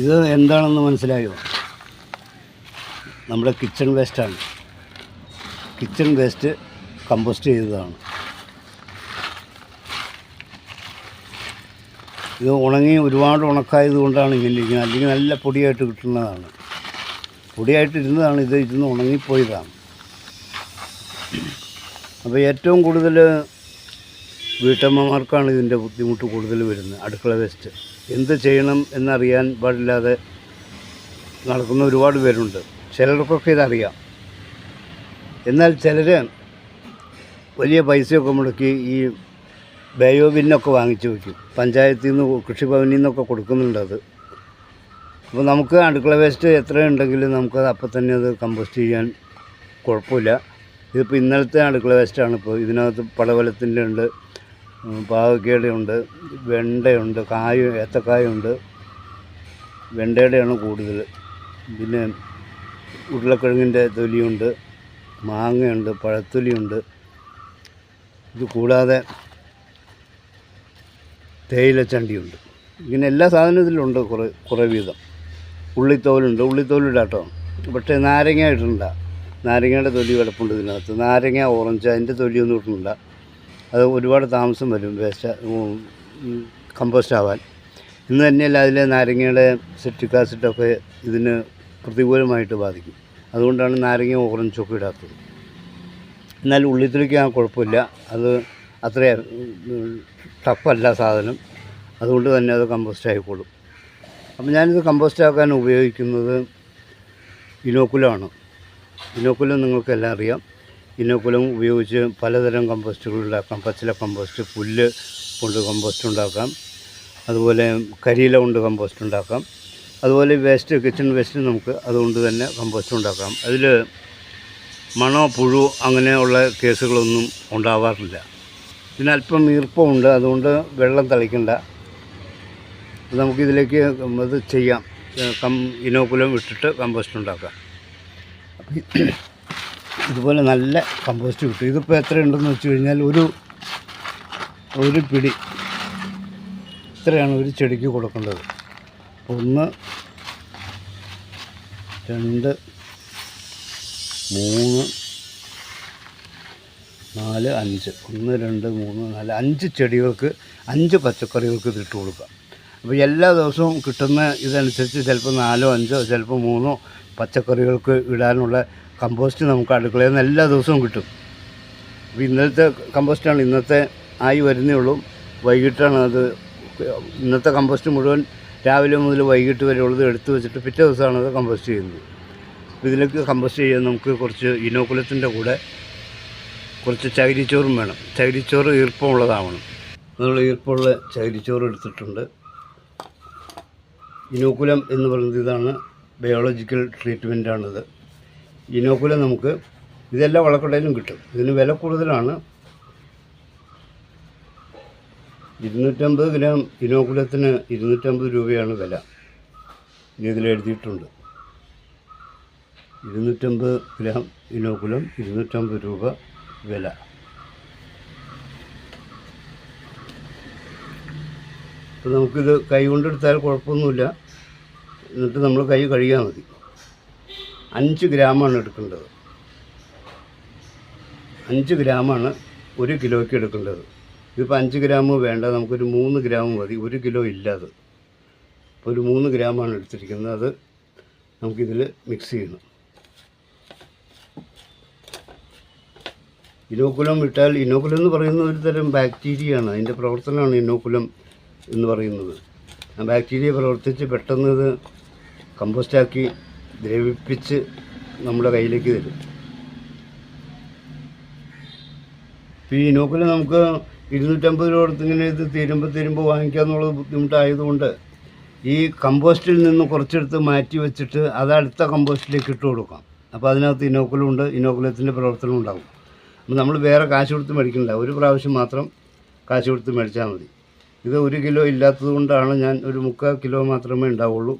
ഇത് എന്താണെന്ന് മനസ്സിലായോ? നമ്മുടെ കിച്ചൺ വേസ്റ്റാണ് കിച്ചൺ വേസ്റ്റ് കമ്പോസ്റ്റ് ചെയ്തതാണ്. ഇത് ഉണങ്ങി ഒരുപാട് ഉണക്കായത് കൊണ്ടാണ് ഇങ്ങനെ ഇരിക്കുന്നത്. അല്ലെങ്കിൽ നല്ല പൊടിയായിട്ട് കിട്ടുന്നതാണ്. പൊടിയായിട്ട് ഇരുന്നതാണ് ഇത് ഇരുന്ന് ഉണങ്ങിപ്പോയതാണ്. അപ്പോൾ ഏറ്റവും കൂടുതൽ വീട്ടമ്മമാർക്കാണ് ഇതിന്റെ ബുദ്ധിമുട്ട് കൂടുതൽ വരുന്നത്. അടുക്കള വേസ്റ്റ് എന്ത് ചെയ്യണം എന്നറിയാൻ പാടില്ലാതെ നടക്കുന്ന ഒരുപാട് പേരുണ്ട്. ചിലർക്കൊക്കെ ഇതറിയാം. എന്നാൽ ചിലർ വലിയ പൈസയൊക്കെ മുടക്കി ഈ ബയോ ബിന്നൊക്കെ വാങ്ങിച്ചു വയ്ക്കും. പഞ്ചായത്തിൽ നിന്ന് കൃഷിഭവനിൽ നിന്നൊക്കെ കൊടുക്കുന്നുണ്ട് അത്. അപ്പോൾ നമുക്ക് അടുക്കള വേസ്റ്റ് എത്ര ഉണ്ടെങ്കിലും നമുക്കത് അപ്പം തന്നെ അത് കമ്പോസ്റ്റ് ചെയ്യാൻ കുഴപ്പമില്ല. ഇതിപ്പോൾ ഇന്നലത്തെ അടുക്കള വേസ്റ്റാണ് ഇപ്പോൾ ഇതിനകത്ത് പടവലത്തിന്റെ ഉണ്ട്. ഉം, പാവയ്ക്കയുടെ ഉണ്ട് വെണ്ടയുണ്ട് കായ ഏത്തക്കായുണ്ട്. വെണ്ടയുടെയാണ് കൂടുതൽ. പിന്നെ ഉരുളക്കിഴങ്ങിന്റെ തൊലിയുണ്ട് മാങ്ങയുണ്ട് പഴത്തൊലിയുണ്ട്. ഇത് കൂടാതെ തേയിലച്ചണ്ടിയുണ്ട് ഇങ്ങനെ എല്ലാ സാധനവും ഇതിലുണ്ട് കുറേ കുറേ വീതം. ഉള്ളിത്തോലുണ്ട് ഉള്ളിത്തോലിടാട്ടോ പക്ഷേ നാരങ്ങ ഇട്ടിട്ടുണ്ട് നാരങ്ങയുടെ തൊലി കിടപ്പുണ്ട് ഇതിനകത്ത്. നാരങ്ങ ഓറഞ്ച് അതിന്റെ തൊലിയൊന്നും ഇട്ടിട്ടില്ല അത് ഒരുപാട് താമസം വരും വേസ്റ്റ് കമ്പോസ്റ്റ് ആവാൻ. ഇന്ന് തന്നെയല്ല അതിലെ നാരങ്ങയുടെ സെറ്റിക് ആസിഡൊക്കെ ഇതിന് പ്രതികൂലമായിട്ട് ബാധിക്കും. അതുകൊണ്ടാണ് നാരങ്ങ ഓറഞ്ചൊക്കെ ഇടാത്തത്. എന്നാൽ ഉള്ളിത്തിലേക്ക് ആ കുഴപ്പമില്ല. അത് അത്ര ടഫല്ല സാധനം. അതുകൊണ്ട് തന്നെ അത് കമ്പോസ്റ്റ് ആയിക്കോളും. അപ്പം ഞാനിത് കമ്പോസ്റ്റ് ആക്കാൻ ഉപയോഗിക്കുന്നത് ഇനോക്കുലമാണ് ഇനോക്കുലം നിങ്ങൾക്കെല്ലാം അറിയാം. ഇനോക്കുലം ഉപയോഗിച്ച് പലതരം കമ്പോസ്റ്റുകൾ ഉണ്ടാക്കാം. പച്ചില കമ്പോസ്റ്റ് പുല്ല് കൊണ്ട് കമ്പോസ്റ്റ് ഉണ്ടാക്കാം. അതുപോലെ കരിയില കൊണ്ട് കമ്പോസ്റ്റ് ഉണ്ടാക്കാം. അതുപോലെ വേസ്റ്റ് കിച്ചൺ വേസ്റ്റ് നമുക്ക് അതുകൊണ്ട് തന്നെ കമ്പോസ്റ്റ് ഉണ്ടാക്കാം. അതിൽ മണോ പുഴു അങ്ങനെയുള്ള കേസുകളൊന്നും ഉണ്ടാവാറില്ല. ഇതിനല്പം ഈർപ്പമുണ്ട്. അതുകൊണ്ട് വെള്ളം തളിക്കണ്ട. നമുക്കിതിലേക്ക് അത് ചെയ്യാം. കം ഇനോക്കുലം ഇട്ടിട്ട് കമ്പോസ്റ്റ് ഉണ്ടാക്കാം. ഇതുപോലെ നല്ല കമ്പോസ്റ്റ് കിട്ടും. ഇതിപ്പോൾ എത്ര ഉണ്ടെന്ന് വെച്ച് കഴിഞ്ഞാൽ ഒരു ഒരു പിടി ഇത്രയാണ് ഒരു ചെടിക്ക് കൊടുക്കേണ്ടത്. ഒന്ന് രണ്ട് മൂന്ന് നാല് അഞ്ച്. ഒന്ന് രണ്ട് മൂന്ന് നാല് അഞ്ച് ചെടികൾക്ക് അഞ്ച് പച്ചക്കറികൾക്ക് ഇതിട്ട് കൊടുക്കാം. അപ്പോൾ എല്ലാ ദിവസവും കിട്ടുന്ന ഇതനുസരിച്ച് ചിലപ്പോൾ നാലോ അഞ്ചോ ചിലപ്പോൾ മൂന്നോ പച്ചക്കറികൾക്ക് ഇടാനുള്ള കമ്പോസ്റ്റ് നമുക്ക് അടുക്കളയിൽ നിന്ന് എല്ലാ ദിവസവും കിട്ടും. അപ്പോൾ ഇന്നലത്തെ കമ്പോസ്റ്റാണ് ഇന്നത്തെ ആയി വരുന്നേ ഉള്ളൂ. വൈകിട്ടാണ് അത് ഇന്നത്തെ കമ്പോസ്റ്റ് മുഴുവൻ രാവിലെ മുതൽ വൈകിട്ട് വരെ ഉള്ളത് എടുത്തു വെച്ചിട്ട് പിറ്റേ ദിവസമാണ് അത് കമ്പോസ്റ്റ് ചെയ്യുന്നത്. അപ്പോൾ ഇതിലേക്ക് കമ്പോസ്റ്റ് ചെയ്യാൻ നമുക്ക് കുറച്ച് ഇനോക്കുലത്തിന്റെ കൂടെ കുറച്ച് ചകിരിച്ചോറും വേണം. ചകിരിച്ചോറ് ഈർപ്പമുള്ളതാവണം. നമ്മൾ ഈർപ്പമുള്ള ചകിരിച്ചോറ് എടുത്തിട്ടുണ്ട്. ഇനോക്കുലം എന്ന് പറയുന്നത് ഇതാണ് ബയോളജിക്കൽ ട്രീറ്റ്മെന്റാണിത്. ഇനോക്കുലം നമുക്ക് ഇതെല്ലാം വളക്കടയിലും കിട്ടും. ഇതിന് വില കൂടുതലാണ്. ഇരുന്നൂറ്റമ്പത് ഗ്രാം ഇനോക്കുലത്തിന് ഇരുന്നൂറ്റമ്പത് രൂപയാണ് വില. ഇതിൽ എഴുതിയിട്ടുണ്ട്. ഇരുന്നൂറ്റമ്പത് ഗ്രാം ഇനോക്കുലം ഇരുന്നൂറ്റമ്പത് രൂപ വില. അപ്പോൾ നമുക്കിത് കൈ കൊണ്ടെടുത്താൽ കുഴപ്പമൊന്നുമില്ല. എന്നിട്ട് നമ്മൾ കൈ കഴുകിയാൽ മതി. അഞ്ച് ഗ്രാമാണ് എടുക്കേണ്ടത്. അഞ്ച് ഗ്രാമാണ് ഒരു കിലോയ്ക്ക് എടുക്കേണ്ടത്. ഇതിപ്പോൾ അഞ്ച് ഗ്രാം വേണ്ട നമുക്കൊരു മൂന്ന് ഗ്രാം മതി. ഒരു കിലോ ഇല്ലാതെ അപ്പോൾ ഒരു മൂന്ന് ഗ്രാമാണ് എടുത്തിരിക്കുന്നത്. അത് നമുക്കിതിൽ മിക്സ് ചെയ്യണം. ഇനോക്കുലം ഇട്ടാൽ ഇനോക്കുലം എന്ന് പറയുന്ന ഒരു തരം ബാക്ടീരിയയാണ്. അതിന്റെ പ്രവർത്തനമാണ് ഇനോക്കുലം എന്ന് പറയുന്നത്. ആ ബാക്ടീരിയ പ്രവർത്തിച്ച് പെട്ടെന്ന് ഇത് കമ്പോസ്റ്റാക്കി ദ്രവിപ്പിച്ച് നമ്മുടെ കയ്യിലേക്ക് തരും. ഈ നോക്കിൽ നമുക്ക് ഇരുന്നൂറ്റമ്പത് രൂപ കൊടുത്ത് ഇങ്ങനെ ഇത് തീരുമ്പോൾ തീരുമ്പോൾ വാങ്ങിക്കാമെന്നുള്ളത് ബുദ്ധിമുട്ടായതുകൊണ്ട് ഈ കമ്പോസ്റ്റിൽ നിന്ന് കുറച്ചെടുത്ത് മാറ്റി വെച്ചിട്ട് അത് അടുത്ത കമ്പോസ്റ്റിലേക്ക് ഇട്ട് കൊടുക്കാം. അപ്പോൾ അതിനകത്ത് ഇനോക്കുലുണ്ട് ഇനോക്കുലത്തിന്റെ പ്രവർത്തനം ഉണ്ടാകും. അപ്പോൾ നമ്മൾ വേറെ കാശ് കൊടുത്ത് മേടിക്കണ്ട. ഒരു പ്രാവശ്യം മാത്രം കാശ് കൊടുത്ത് മേടിച്ചാൽ മതി. ഇത് ഒരു കിലോ ഇല്ലാത്തത് കൊണ്ടാണ് ഞാൻ ഒരു മുക്കാൽ കിലോ മാത്രമേ ഉണ്ടാവുള്ളൂ.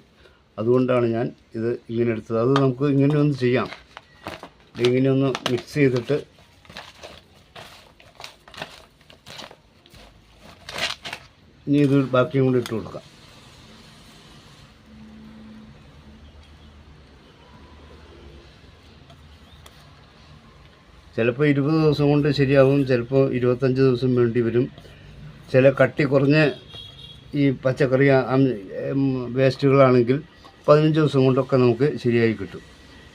അതുകൊണ്ടാണ് ഞാൻ ഇത് ഇങ്ങനെ എടുത്തത്. അത് നമുക്ക് ഇങ്ങനെ ഒന്ന് ചെയ്യാം. ഇങ്ങനെ ഒന്ന് മിക്സ് ചെയ്തിട്ട് ഇനി ഇത് ബാക്കിയും കൂടി ഇട്ട് കൊടുക്കാം. ചിലപ്പോൾ ഇരുപത് ദിവസം കൊണ്ട് ശരിയാവും ചിലപ്പോൾ ഇരുപത്തഞ്ച് ദിവസം വേണ്ടി വരും. ചില കട്ടി കുറഞ്ഞ ഈ പച്ചക്കറി വേസ്റ്റുകളാണെങ്കിൽ പതിനഞ്ച് ദിവസം കൊണ്ടൊക്കെ നമുക്ക് ശരിയായി കിട്ടും.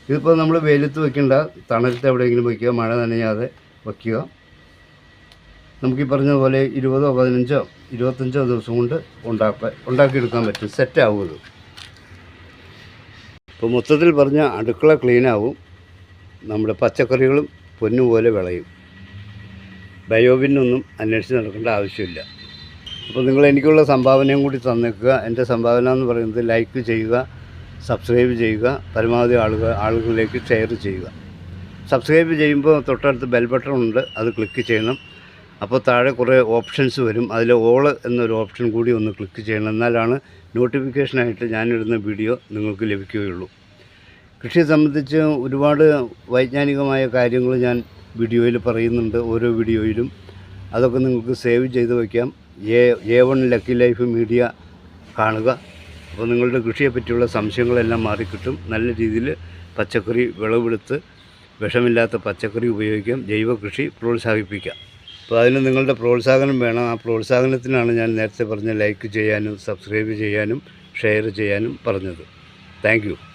ഇതിപ്പോൾ നമ്മൾ വെയിലത്ത് വയ്ക്കേണ്ട തണലത്ത് എവിടെയെങ്കിലും വയ്ക്കുക മഴ നനയാതെ വയ്ക്കുക നമുക്ക് ഈ പറഞ്ഞതുപോലെ ഇരുപതോ പതിനഞ്ചോ ഇരുപത്തഞ്ചോ ദിവസം കൊണ്ട് ഉണ്ടാക്കാൻ ഉണ്ടാക്കിയെടുക്കാൻ പറ്റും സെറ്റാവും ഇത് ഇപ്പോൾ മൊത്തത്തിൽ പറഞ്ഞ അടുക്കള ക്ലീനാവും നമ്മുടെ പച്ചക്കറികളും പൊന്നുപോലെ വിളയും. ബയോബിനൊന്നും അന്വേഷിച്ച് നടക്കേണ്ട ആവശ്യമില്ല. അപ്പോൾ നിങ്ങൾ എനിക്കുള്ള സംഭാവനയും കൂടി തന്നേക്കുക. എന്റെ സംഭാവന എന്ന് പറയുന്നത് ലൈക്ക് ചെയ്യുക സബ്സ്ക്രൈബ് ചെയ്യുക പരമാവധി ആളുകൾ ആളുകളിലേക്ക് ഷെയർ ചെയ്യുക. സബ്സ്ക്രൈബ് ചെയ്യുമ്പോൾ തൊട്ടടുത്ത് ബെൽ ബട്ടൺ ഉണ്ട് അത് ക്ലിക്ക് ചെയ്യണം. അപ്പോൾ താഴെ കുറേ ഓപ്ഷൻസ് വരും. അതിൽ ഓൾ എന്നൊരു ഓപ്ഷൻ കൂടി ഒന്ന് ക്ലിക്ക് ചെയ്യണം. എന്നാലാണ് നോട്ടിഫിക്കേഷനായിട്ട് ഞാനിടുന്ന വീഡിയോ നിങ്ങൾക്ക് ലഭിക്കുകയുള്ളൂ. കൃഷിയെ സംബന്ധിച്ച് ഒരുപാട് വൈജ്ഞാനികമായ കാര്യങ്ങൾ ഞാൻ വീഡിയോയിൽ പറയുന്നുണ്ട് ഓരോ വീഡിയോയിലും അതൊക്കെ നിങ്ങൾക്ക് സേവ് ചെയ്ത് വയ്ക്കാം. A A one lucky life media കാണുക. അപ്പോൾ നിങ്ങളുടെ കൃഷിയെ പറ്റിയുള്ള സംശയങ്ങളെല്ലാം മാറിക്കിട്ടും. നല്ല രീതിയിൽ പച്ചക്കറി വിളവെടുത്ത് വിഷമില്ലാത്ത പച്ചക്കറി ഉപയോഗിക്കാം ജൈവ കൃഷി പ്രോത്സാഹിപ്പിക്കാം. അപ്പോൾ അതിന് നിങ്ങളുടെ പ്രോത്സാഹനം വേണം. ആ പ്രോത്സാഹനത്തിനാണ് ഞാൻ നേരത്തെ പറഞ്ഞ ലൈക്ക് ചെയ്യാനും സബ്സ്ക്രൈബ് ചെയ്യാനും ഷെയർ ചെയ്യാനും പറഞ്ഞത്. താങ്ക്